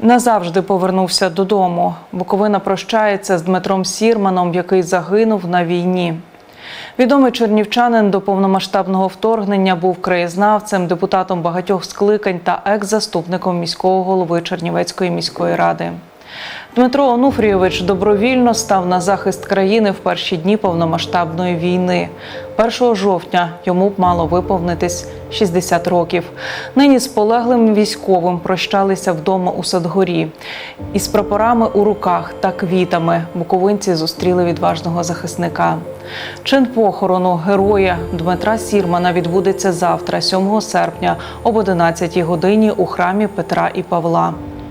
Назавжди повернувся додому. Буковина прощається з Дмитром Сірманом, який загинув на війні. Відомий чернівчанин до повномасштабного вторгнення був краєзнавцем, депутатом багатьох скликань та екс-заступником міського голови Чернівецької міської ради. Дмитро Онуфрійович добровільно став на захист країни в перші дні повномасштабної війни. 1 жовтня йому б мало виповнитись 60 років. Нині з полеглим військовим прощалися вдома у Садгорі. Із прапорами у руках та квітами буковинці зустріли відважного захисника. Чин похорону героя Дмитра Сірмана відбудеться завтра, 7 серпня, об 11 годині у храмі Петра і Павла.